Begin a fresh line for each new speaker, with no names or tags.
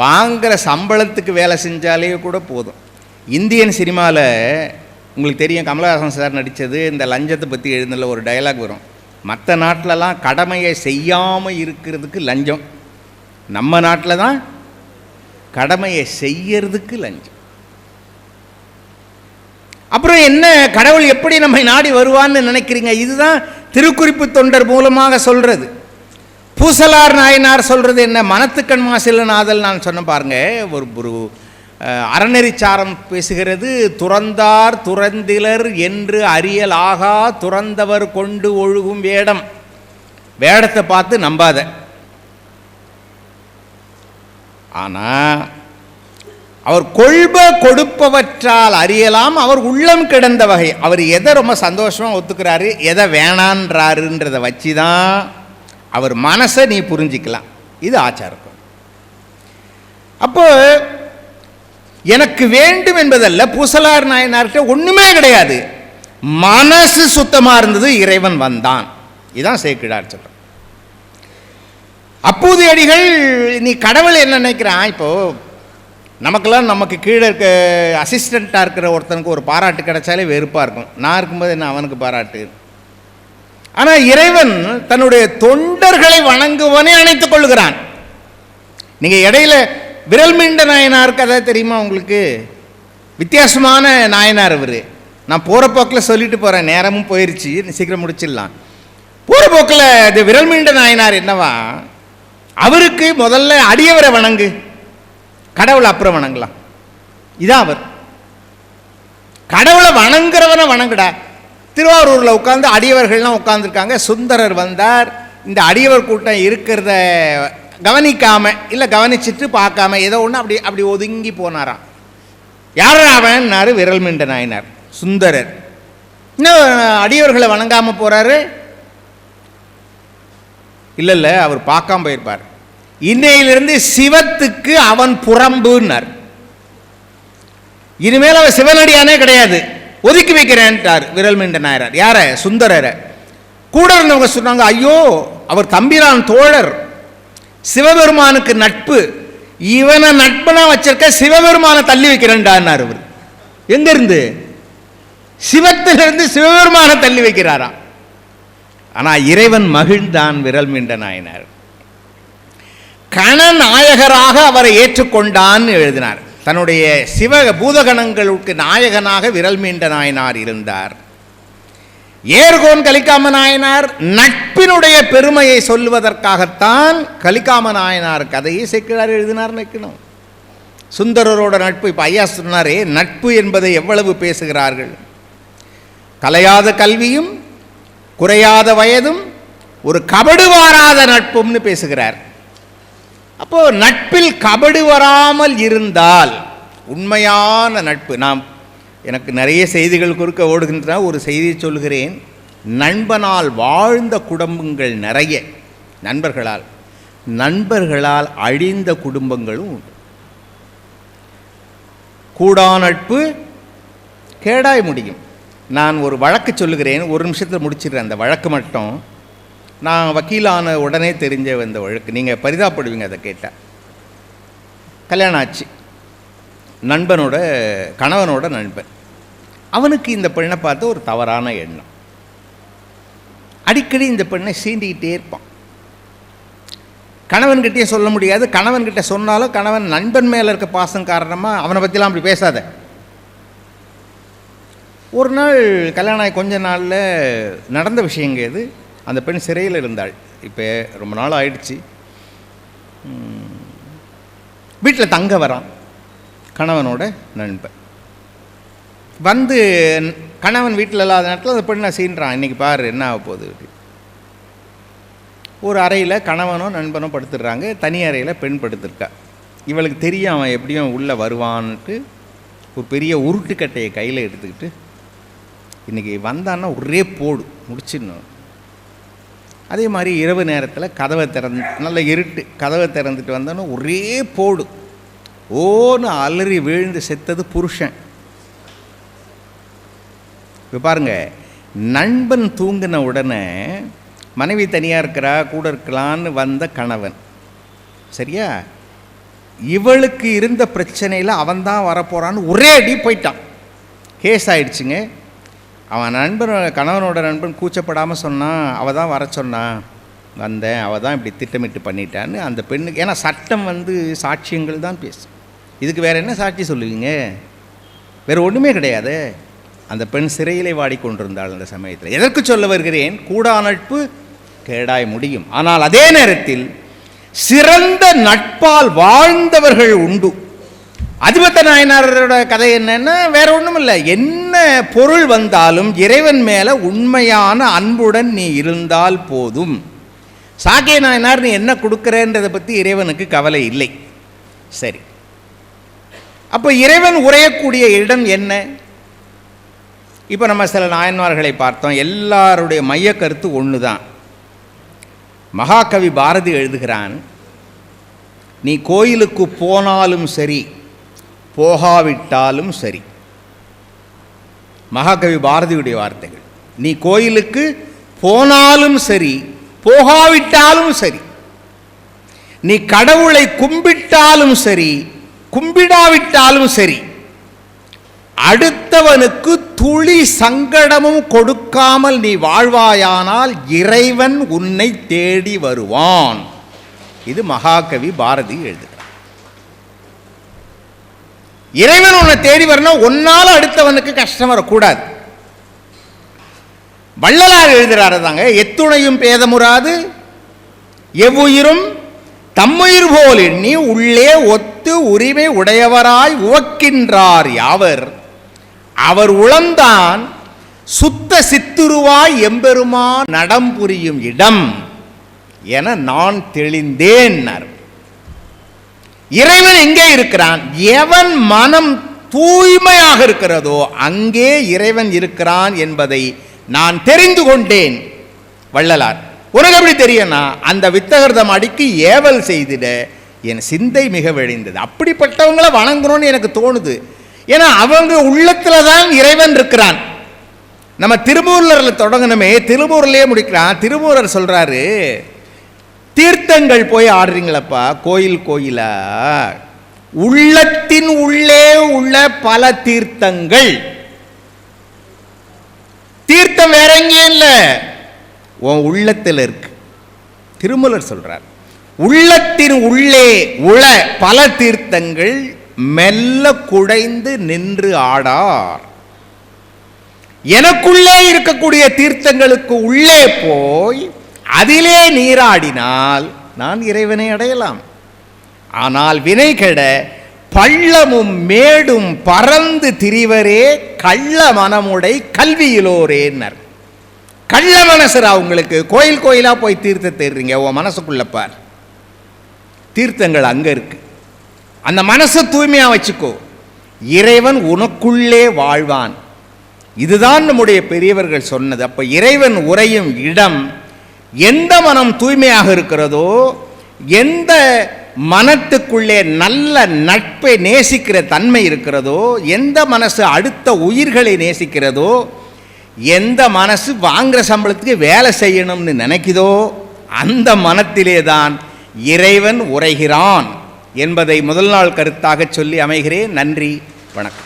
வாங்குகிற சம்பளத்துக்கு வேலை செஞ்சாலே கூட போதும். இந்தியன் சினிமாவில் உங்களுக்கு தெரியும் கமலஹாசன் சார் நடித்தது இந்த லஞ்சத்தை பற்றி எழுதின ஒரு டயலாக் வரும். மற்ற நாட்டிலலாம் கடமையை செய்யாமல் இருக்கிறதுக்கு லஞ்சம். நம்ம நாட்டில் தான் கடமையை செய்யறதுக்கு லஞ்சம். அப்புறம் என்ன கடவுள் எப்படி நம்மை நாடி வருவான்னு நினைக்கிறீங்க? இதுதான் திருக்குறிப்பு தொண்டர் மூலமாக சொல்கிறது பூசலார் நாயனார் சொல்கிறது என்ன? மனத்துக்கண் மாசிலநாதல் நான் சொன்ன பாருங்க. ஒரு ஒரு அறநெறிச்சாரம் பேசுகிறது. துறந்தார் துறந்திலர் என்று அறியல் ஆகா துறந்தவர் கொண்டு ஒழுகும் வேடம். வேடத்தை பார்த்து நம்பாத. ஆனால் அவர் கொள்ப கொடுப்பவற்றால் அறியலாம். அவர் உள்ளம் கிடந்த வகை. அவர் எதை ரொம்ப சந்தோஷமாக ஒத்துக்கிறாரு? எதை வேணான்றாருன்றதை வச்சு தான் அவர் மனசை நீ புரிஞ்சிக்கலாம். இது ஆச்சாரம் அப்போ எனக்கு வேண்டும் என்பதல்ல பூசலார் நாயனார்கிட்ட ஒன்றுமே கிடையாது. மனசு சுத்தமாக இருந்தது இறைவன் வந்தான். இதுதான் சேக்கிடார் சொல்கிறேன் அப்போது அடிகள் நீ கடவுள் என்ன நினைக்கிறான்? இப்போ நமக்கெல்லாம் நமக்கு கீழே இருக்க அசிஸ்டண்ட்டாக இருக்கிற ஒருத்தனுக்கு ஒரு பாராட்டு கிடைச்சாலே வெறுப்பாக இருக்கும். நான் இருக்கும்போது என்ன அவனுக்கு பாராட்டு? ஆனால் இறைவன் தன்னுடைய தொண்டர்களை வணங்குவனே அணைத்துக் கொள்கிறான் நீங்கள் இடையில விரல் மீண்ட நாயனார் கதை தெரியுமா உங்களுக்கு? வித்தியாசமான நாயனார் அவர் நான் போகிற போக்கில் சொல்லிட்டு போகிறேன் நேரமும் போயிருச்சு சீக்கிரம் முடிச்சிடலாம். போகிற போக்கில் இது விரல் மீண்ட நாயனார் என்னவா? அவருக்கு முதல்ல அடியவரை வணங்கு. கடவுளை அப்புறம் வணங்கலாம். இதான் அவர். கடவுளை வணங்குறவனை வணங்குடா. திருவாரூரில் உட்காந்து அடியவர்கள்லாம் உட்காந்துருக்காங்க சுந்தரர் வந்தார். இந்த அடியவர் கூட்டம் இருக்கிறத கவனிக்காம இல்லை கவனிச்சிட்டு பார்க்காம ஏதோ ஒன்று அப்படி அப்படி ஒதுங்கி போனாராம். யார் அவன்னாரு? விரல் மிண்ட நாயனார். சுந்தரர். இன்னும் அடியவர்களை வணங்காமல் போகிறாரு இல்லை இல்லை அவர் பார்க்காம போயிருப்பார். இன்னையிலிருந்து சிவத்துக்கு அவன் புறம்புன்னார். இனிமேல் அவர் சிவனடியானே கிடையாது. ஒதுக்கி வைக்கிறேன்ட்டார் விரல் மீண்ட நாயனார் யார? சுந்தரரை. கூட இருந்தவங்க சொன்னாங்க ஐயோ அவர் தம்பிரான் தோழர். சிவபெருமானுக்கு நட்பு. இவனை நட்பனா வச்சிருக்க சிவபெருமானை தள்ளி வைக்கிறேன்டான்னார் அவர் எங்க இருந்து சிவத்திலிருந்து சிவபெருமானை தள்ளி வைக்கிறாராம். ஆனா இறைவன் மகிழ்ந்தான் விரல் மீண்ட நாயனார். கணநாயகராக அவரை ஏற்றுக்கொண்டான்னு எழுதினார். தன்னுடைய சிவ பூதகணங்களுக்கு நாயகனாக விரல் மீண்ட நாயனார் இருந்தார். ஏர்கோன் கலிக்காம நாயனார் நட்பினுடைய பெருமையை சொல்லுவதற்காகத்தான் கலிக்காம நாயனார் கதையை சேர்க்கிறார் எழுதினார் நிற்கணும் சுந்தரரோட நட்பு இப்போ ஐயா சொன்னாரே நட்பு என்பதை எவ்வளவு பேசுகிறார்கள்? கலையாத கல்வியும் குறையாத வயதும் ஒரு கபடுவாராத நட்பும்னு பேசுகிறார். அப்போ நட்பில் கபடு வராமல் இருந்தால் உண்மையான நட்பு. நாம் எனக்கு நிறைய செய்திகள் குறுக்க ஓடுகின்றன. ஒரு செய்தி சொல்கிறேன். நண்பனால் வாழ்ந்த குடும்பங்கள் நிறைய. நண்பர்களால். நண்பர்களால் அழிந்த குடும்பங்களும் உண்டு. கூடா நட்பு கேடாய் முடியும். நான் ஒரு வழக்கு சொல்லுகிறேன். ஒரு நிமிஷத்தில் முடிச்சிடுறேன். அந்த வழக்கு மட்டும். நான் வக்கீலான உடனே தெரிஞ்ச இந்த வழக்கு. நீங்கள் பரிதாப்படுவீங்க அதை கேட்டால் கல்யாணம் ஆச்சு நண்பனோட கணவனோட நண்பன். அவனுக்கு இந்த பெண்ணை பார்த்து ஒரு தவறான எண்ணம். அடிக்கடி இந்த பெண்ணை சீண்டிக்கிட்டே இருப்பான். கணவன்கிட்டயே சொல்ல முடியாது. கணவன்கிட்ட சொன்னாலும் கணவன் நண்பன் மேலே இருக்க பாசம் காரணமாக அவனை பற்றிலாம் அப்படி பேசாத. ஒரு நாள் கல்யாணம் ஆகி கொஞ்ச நாளில் நடந்த விஷயங்க இது. அந்த பெண் சிறையில் இருந்தாள். இப்போ ரொம்ப நாள் ஆயிடுச்சு. வீட்டில் தங்க வரான். கணவனோட நண்பன் வந்து கணவன் வீட்டில் இல்லாத நேரத்தில் அந்த பெண்ணை சீன்றான். இன்னைக்கு பாரு என்ன ஆக போகுது? ஒரு அறையில் கணவனும் நண்பனும் படுத்துடுறாங்க. தனி அறையில் பெண் படுத்துருக்கா. இவளுக்கு தெரியும் அவன் எப்படியும் உள்ளே வருவான்ட்டு ஒரு பெரிய உருட்டுக்கட்டையை கையில் எடுத்துக்கிட்டு இன்றைக்கி வந்தான்னா ஒரே போடு முடிச்சிடணும். அதே மாதிரி இரவு நேரத்தில் கதவை திறந்து நல்ல இருட்டு கதவை திறந்துட்டு வந்தோன்னே ஒரே போடு. ஓன்னு அலறி விழுந்து செத்தது புருஷன். இப்போ பாருங்க நண்பன் தூங்கின உடனே மனைவி தனியாக இருக்கிறா கூட இருக்கலான்னு வந்த கணவன். சரியா? இவளுக்கு இருந்த பிரச்சனையில் அவன் தான் வரப்போகிறான்னு ஒரே அடி போயிட்டான். கேஸ் ஆயிடுச்சுங்க. அவன் நண்பன் கணவனோட நண்பன் கூச்சப்படாமல் சொன்னான் அவள் தான் வர சொன்னான் வந்தேன் அவள் தான் இப்படி திட்டமிட்டு பண்ணிட்டான்னு அந்த பெண்ணுக்கு ஏன்னா சட்டம் வந்து சாட்சியங்கள் தான் பேசும். இதுக்கு வேறு என்ன சாட்சி சொல்லுவீங்க? வேறு ஒன்றுமே கிடையாது. அந்த பெண் சிறையிலே வாடிக்கொண்டிருந்தாள் அந்த சமயத்தில். எதற்கு சொல்ல வருகிறேன்? கூடா நட்பு கேடாய் முடியும். ஆனால் அதே நேரத்தில் சிறந்த நட்பால் வாழ்ந்தவர்கள் உண்டு. அதிபத்த நாயனாரோட கதை என்னன்னா வேற ஒன்றும் இல்லை என்ன பொருள் வந்தாலும் இறைவன் மேலே உண்மையான அன்புடன் நீ இருந்தால் போதும். சாக்கிய நாயனார் நீ என்ன கொடுக்குறேன்றதை பற்றி இறைவனுக்கு கவலை இல்லை. சரி. அப்போ இறைவன் உரையக்கூடிய இடம் என்ன? இப்போ நம்ம சில நாயன்மார்களை பார்த்தோம். எல்லாருடைய மைய கருத்து ஒன்று தான் மகாகவி பாரதி எழுதுகிறான் நீ கோயிலுக்கு போனாலும் சரி போகாவிட்டாலும் சரி. மகாகவி பாரதியுடைய வார்த்தைகள் நீ கோயிலுக்கு போனாலும் சரி போகாவிட்டாலும் சரி நீ கடவுளை கும்பிட்டாலும் சரி கும்பிடாவிட்டாலும் சரி அடுத்தவனுக்கு துளி சங்கடமும் கொடுக்காமல் நீ வாழ்வாயானால் இறைவன் உன்னை தேடி வருவான். இது மகாகவி பாரதி எழுது இறைவன் உன்னை தேடி வரணும் ஒன்னால் அடுத்தவனுக்கு கஷ்டம் வரக்கூடாது. வள்ளலார் எழுதுறாரு தாங்க எத்துணையும் பேதமுறாது எவ்வுயிரும் தம்முயிர் போல் எண்ணி உள்ளே ஒத்து உரிமை உடையவராய் உவக்கின்றார் யாவர்? அவர் உளந்தான் சுத்த சித்துருவாய் எம்பெருமான் நடம் புரியும் இடம் என நான் தெளிந்தேன் இறைவன் எங்கே இருக்கிறான்? எவன் மனம் தூய்மையாக இருக்கிறதோ அங்கே இறைவன் இருக்கிறான் என்பதை நான் தெரிந்து கொண்டேன். வள்ளலார் உனக்கு எப்படி தெரியும்னா அந்த வித்தகர்தம் அடிக்கு ஏவல் செய்திட என் சிந்தை மிக விழைந்தது அப்படிப்பட்டவங்கள வணங்கணும்னு எனக்கு தோணுது. ஏன்னா அவங்க உள்ளத்தில் தான் இறைவன் இருக்கிறான். நம்ம திருமூலரில் தொடங்கணுமே திருமூரிலே முடிக்கிறான் திருமூரர் சொல்கிறாரு தீர்த்தங்கள் போய் ஆடுறீங்களப்பா கோயில் கோயிலா. உள்ளத்தின் உள்ளே உள்ள பல தீர்த்தங்கள். தீர்த்தம் வேற எங்கேயும் இல்லை. உன் உள்ளத்தில் இருக்கு. திருமலர் சொல்றார் உள்ளத்தின் உள்ளே உள பல தீர்த்தங்கள் மெல்ல குடைந்து நின்று ஆடார். எனக்குள்ளே இருக்கக்கூடிய தீர்த்தங்களுக்கு உள்ளே போய் அதிலே நீராடினால் நான் இறைவனை அடையலாம். ஆனால் வினை கெட பள்ளமும் மேடும் பறந்து திரிவரே கள்ள மனமுடை கல்வியிலோரேன்னர். கள்ள மனசுரா உங்களுக்கு? கோயில் கோயிலாக போய் தீர்த்த தேடுறீங்க? உன் மனசுக்குள்ள பார். தீர்த்தங்கள் அங்கே இருக்கு. அந்த மனசை தூய்மையாக வச்சுக்கோ. இறைவன் உனக்குள்ளே வாழ்வான். இதுதான் நம்முடைய பெரியவர்கள் சொன்னது. அப்போ இறைவன் உறையும் இடம் எந்த மனம் தூய்மையாக இருக்கிறதோ எந்த மனத்துக்குள்ளே நல்ல நட்பை நேசிக்கிற தன்மை இருக்கிறதோ எந்த மனசு அடுத்த உயிர்களை நேசிக்கிறதோ எந்த மனசு வாங்குற சம்பளத்துக்கு வேலை செய்யணும்னு நினைக்குதோ அந்த மனத்திலே தான் இறைவன் உரைகிறான் என்பதை முதல் நாள் கருத்தாக சொல்லி அமைகிறேன். நன்றி வணக்கம்.